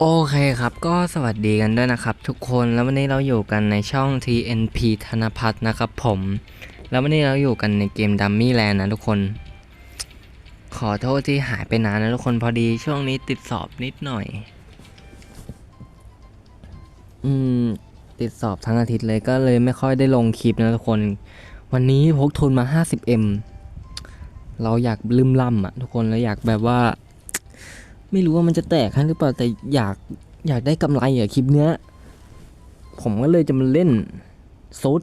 โอเคครับ ก็สวัสดีกันด้วยนะครับ ทุกคนแล้ววันนี้เราอยู่กันในช่อง TNP ธนพัฒน์นะครับผม แล้ววันนี้เราอยู่กันในเกม Dummy Land นะทุกคน ขอโทษที่หายไปนานนะทุกคนพอดีช่วงนี้ติดสอบนิดหน่อย อืม ติดสอบทั้งอาทิตย์เลยก็เลยไม่ค่อยได้ลงคลิปนะทุกคน วันนี้พกทุนมา 50M เราอยากลืมล่ำอะทุกคนแล้วอยากแบบว่า ไม่รู้ว่ามันจะแตกให้หรือเปล่าแต่อยากอยากได้กำไรอะคลิปเนี้ย ผมก็เลยจะมาเล่นซุด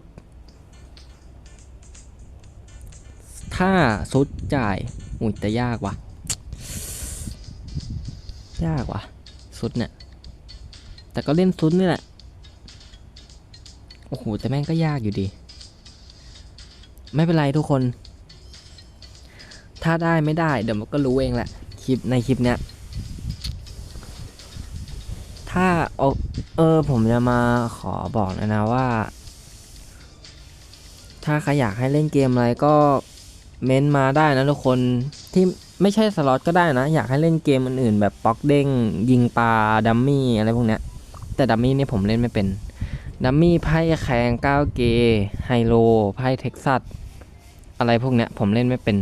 ถ้าซุดจ่ายอุ้ยแต่ยากว่ะ ยากว่ะซุดเนี่ย แต่ก็เล่นซุดนี่แหละ โอ้โห แต่แม่งก็ยากอยู่ดี ไม่เป็นไรทุกคน ถ้าได้ไม่ได้ เดี๋ยวมันก็รู้เองแหละ คลิปในคลิปเนี้ย ถ้า เอออผมจะมาขอบอกนะนะว่า ถ้าใครอยากให้เล่นเกมอะไรก็เม้นมาได้นะทุกคนที่ไม่ใช่สล็อตก็ได้นะ อยากให้เล่นเกมอื่นๆ แบบป๊อกเด้ง ยิงปลาดัมมี่อะไรพวกเนี้ย แต่ดัมมี่นี่ผมเล่นไม่เป็นดัมมี่ไพ่แข่งก้าวเกไฮโลไพ่เท็กซัสอะไรพวกเนี้ยผมเล่นไม่เป็น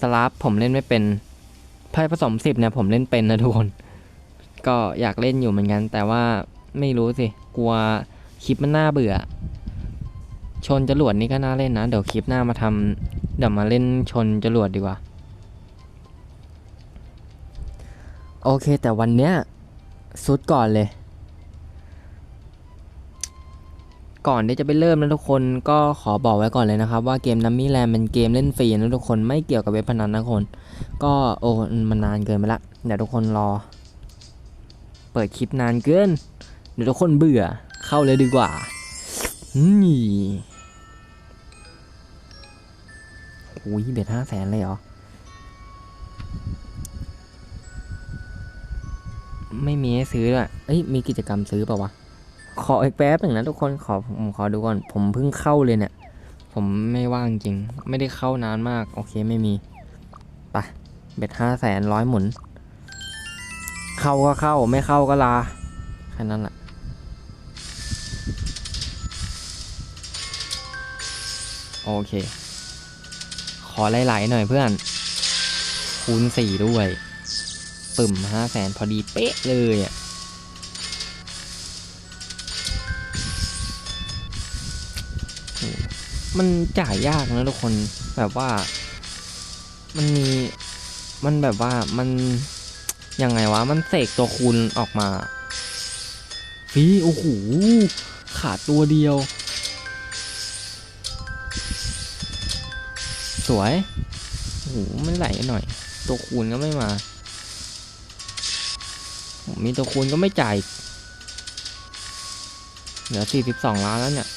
สลับผมเล่นไม่เป็นไพ่ผสมสิบเนี่ยผมเล่นเป็นนะทุกคน ก็อยากเล่นอยู่เหมือนกัน แต่ว่าไม่รู้สิ กลัวคลิปมันน่าเบื่อ ชนจรวดนี่ก็น่าเล่นนะ เดี๋ยวคลิปหน้ามาทำเดี๋ยวมาเล่นชนจรวดดีกว่า โอเค แต่วันเนี้ยสุดก่อนเลย ก่อนที่จะไปเริ่มนะทุกคนก็ขอบอกไว้ก่อนเลยนะครับ ว่าเกมนัมมี่แลนเป็นเกมเล่นฟรีนะทุกคนไม่เกี่ยวกับเว็บพนันนะคน ก็โอ้มันนานเกินไปละเดี๋ยวทุกคนรอ เปิดคลิปนานเกินเดี๋ยวทุกคนเบื่อเข้าเลยดีกว่านี่โอ้ยเบ็ดห้าแสนเลยเหรอ ไม่มีให้ซื้อด้วยเอ้ย มีกิจกรรมซื้อเปล่าวะ ขออีกแป๊บหนึ่งนะทุกคนขอผมขอดูก่อน ผมเพิ่งเข้าเลยเนี่ย ผมไม่ว่างจริง ไม่ได้เข้านานมาก โอเคไม่มีไปะเบ็ดห้าแสนร้อยหมุน เข้าก็เข้าไม่เข้าก็ลาแค่นั้นแหละโอเค ขอไหลๆหน่อยเพื่อน คูณสี่ด้วย ปึ่มห้าแสนพอดีเป๊ะเลยอะมันจ่ายยากนะทุกคนแบบว่า มันมี มันแบบว่ามัน ยังไงวะ มันเสกตัวคูณออกมาฟีโอ้โหขาดตัวเดียว สวยโอ้โหไม่ไหลหน่อย ตัวคูณก็ไม่มาโอ้มีตัวคูณก็ไม่จ่ายเหลือ42 ล้านแล้วเนี่ย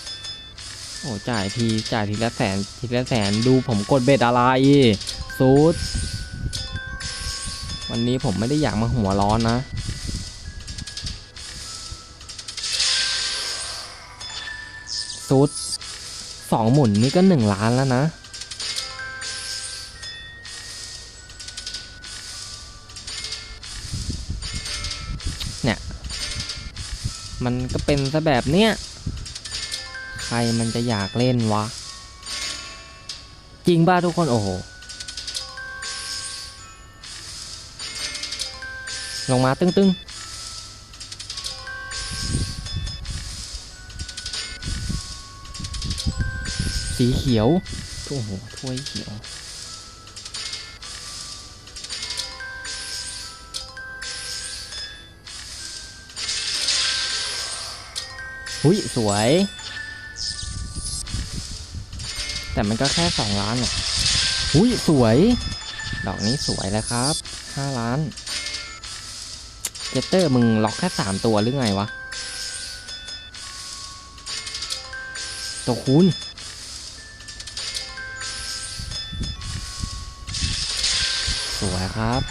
โอ้จ่ายทีจ่ายทีละแสนทีละแสนดูผมกดเบ็ดอะไรซูด วันนี้ผมไม่ได้อยากมาหัวร้อนนะ ซุดสองหมุนนี่ก็หนึ่งล้านแล้วนะเนี่ย มันก็เป็นซะแบบเนี้ย ใครมันจะอยากเล่นวะ จริงป่ะทุกคนโอ้โห ลงมาตึ้งๆ สีเขียวโอ้โหถ้วยเขียวหุ้ยสวย แต่มันก็แค่สองล้านอะหุ้ยสวย ดอกนี้สวยแล้วครับห้าล้าน เจตเตอร์มึงล็อกแค่สามตัวหรือไงวะ ตัวคูณสวยครับ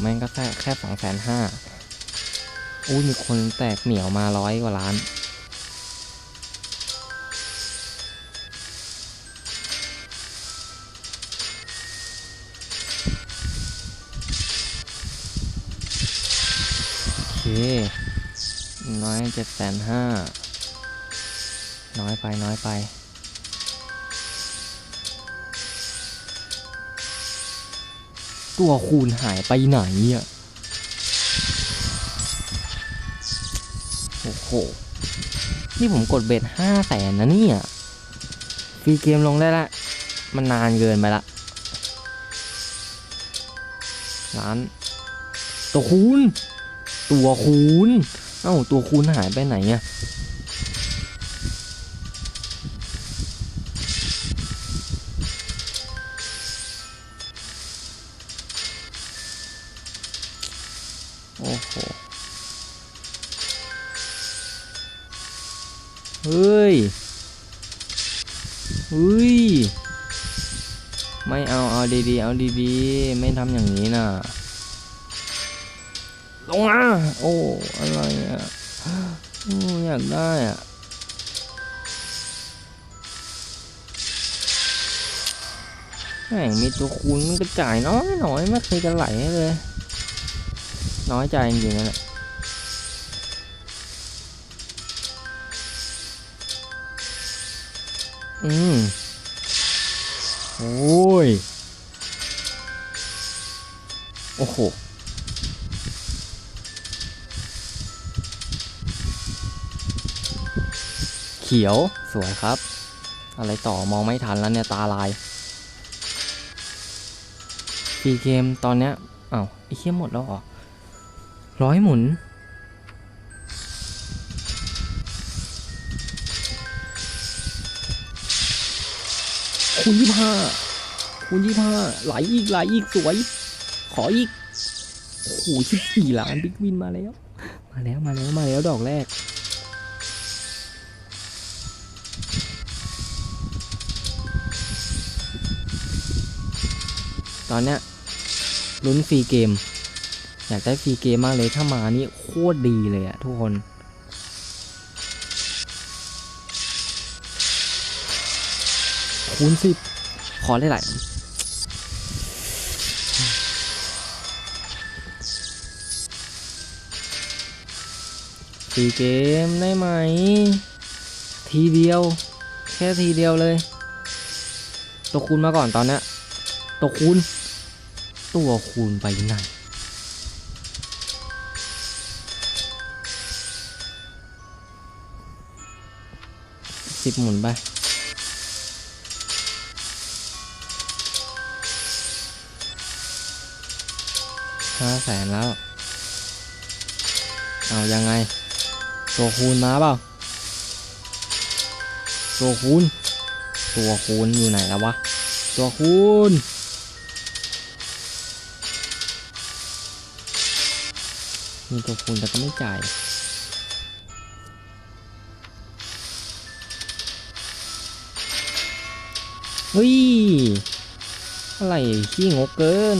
แม่งก็แค่แค่สองแสนห้าอู้ยมีคนแตกเหนียวมาร้อยกว่าล้าน น้อยเจ็ดแสนห้าน้อยไปน้อยไป ตัวคูณหายไปไหนอะโอ้โห นี่ผมกดเบ็ดห้าแสนนะเนี่ยฟรีเกมลงได้ละ มันนานเกินไปละล้านตัวคูณ ตัวคูณเอ้าตัวคูณหายไปไหนอะโอ้โห เฮ้ย เฮ้ย ไม่เอา เอาดีๆ เอาดีๆ ไม่ทำอย่างนี้น่ะ มา โอ้ อะไรอะอยากได้อะ แม่งมีตัวคูณมันก็จ่ายน้อยน้อยไม่เคยจะไหลให้เลย น้อยใจจริงๆนั่นแหละอืม โอ้ย โอ้โห เขียวสวยครับ อะไรต่อมองไม่ทันแล้วเนี่ยตาลายฟีเกมตอนเนี้ยอ้าวไอ้เขี้ยหมดแล้วหรอร้อยหมุน คูณยี่ห้าคูณยี่ห้าไหลอีกไหลอีกสวย ขออีกโอ้โหสิบสี่ล้านบิ๊กวินมาแล้ว มาแล้วมาแล้วมาแล้วดอกแรก ตอนเนี้ยลุ้นฟรีเกม อยากได้ฟรีเกมมากเลยถ้ามานี่โคตรดีเลยอะทุกคนคูณสิบขอได้หลายฟรีเกมได้ไหม ทีเดียว แค่ทีเดียวเลย ตัวคูณมาก่อนตอนเนี้ย ตัวคูณ ตัวคูณไปไหนสิบหมุนไปห้าแสนแล้ว เอายังไง ตัวคูณมาเปล่า ตัวคูณ ตัวคูณอยู่ไหนแล้ววะ ตัวคูณ มีตัวคูณแต่ก็ไม่จ่ายเฮ้ย อะไรขี้งกเกิน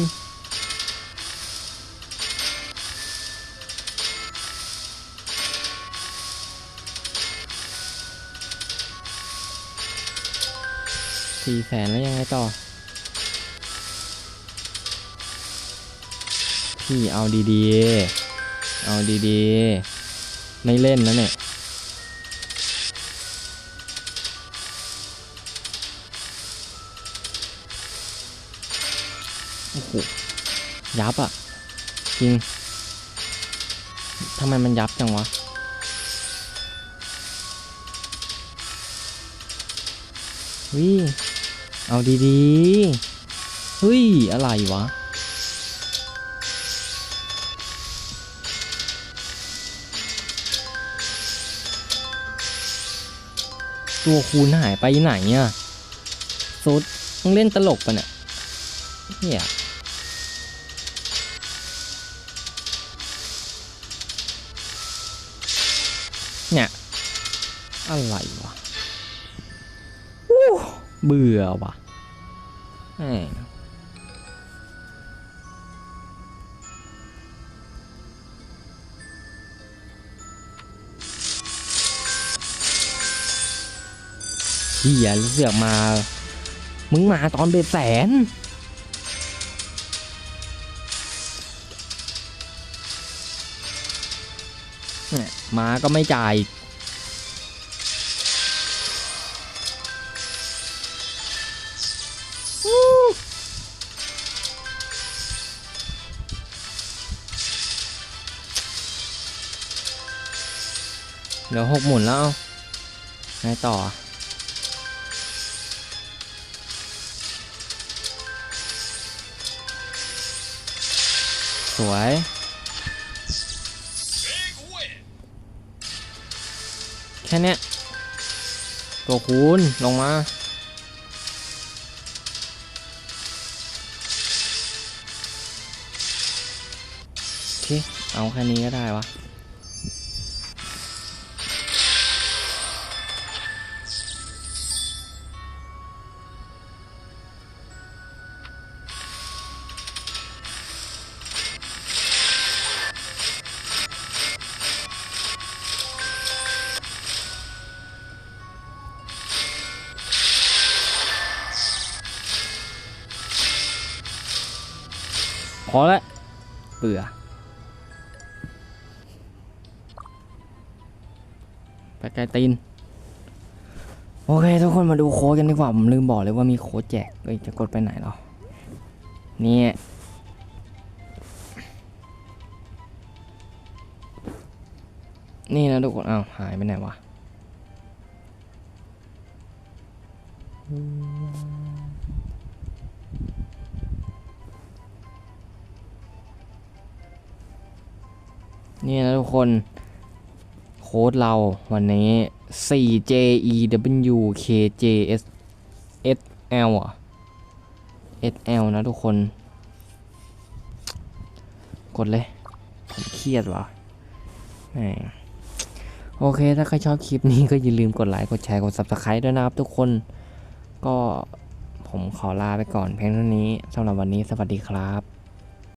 สี่แสนแล้วยังไงต่อ พี่เอาดีๆ เอาดีๆ ไม่เล่นนะเนี่ย โอ้โห ยับอะ จริง ทำไมมันยับจังวะเฮ้ยเอาดีๆ เฮ้ย อะไรวะ ตัวคูณหายไปไหนอะซุดมึงเล่นตลกปะเนี่ยเฮียเนี่ยอะไรวะอู้เบื่อว่ะ เฮียเสือกมา มึงมาตอนเบ็ดแสนมเนี่ยมาก็ไม่จ่ายอีกวู้เหกหมุนแล้วไงต่อ สวย แค่เนี้ยตัวคูณลงมาโอเคเอาแค่นี้ก็ได้วะ พอแล้วเบื่อ ไปไกลตีน โอเค ทุกคนมาดูโค้ดกันดีกว่า ผมลืมบอกเลยว่ามีโค้ดแจกเอ้ยจะกดไปไหนหรอนี่นี่นะทุกคนอ้าวหายไปไหนวะ นี่นะทุกคนโค้ดเราวันนี้ 4JEWKJS SL อะ SL นะทุกคน กดเลย ผมเครียดว่ะโอเค ถ้าใครชอบคลิปนี้ก็อย่าลืมกดไลค์ กดแชร์ กด Subscribe ด้วยนะครับทุกคน ก็ผมขอลาไปก่อนเพียงเท่านี้สำหรับวันนี้สวัสดีครับ